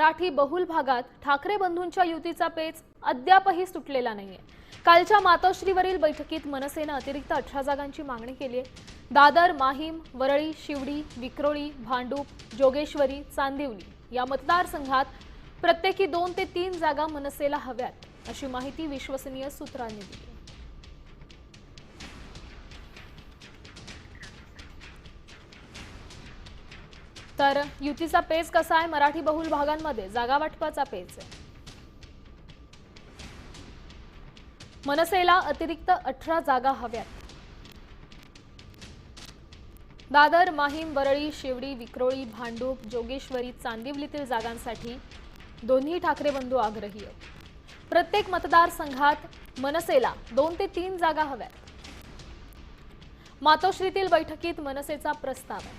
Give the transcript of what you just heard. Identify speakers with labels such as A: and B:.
A: मराठी बहुल भागात ठाकरे बंधूंच्या युतीचा पेच अद्यापही सुटलेला नाहीये. कालच्या मातोश्रीवरील बैठकीत मनसेनं अतिरिक्त अठरा जागांची मागणी केली आहे. दादर माहीम वरळी शिवडी विक्रोळी भांडूप जोगेश्वरी चांदिवली या मतदारसंघात प्रत्येकी दोन ते तीन जागा मनसेला हव्यात अशी माहिती विश्वसनीय सूत्रांनी दिली तर युतीचा पेच कसा आहे मराठी बहुल भागांमध्ये? जागा वाटपाचा पेच आहे. मनसेला अतिरिक्त अठरा जागा हव्यात. दादर माहीम वरळी शिवडी विक्रोळी भांडूप जोगेश्वरी चांदिवलीतील जागांसाठी दोन्ही ठाकरे बंधू आग्रही प्रत्येक मतदारसंघात मनसेला दोन ते तीन जागा हव्यात. मातोश्रीतील बैठकीत मनसेचा प्रस्ताव आहे.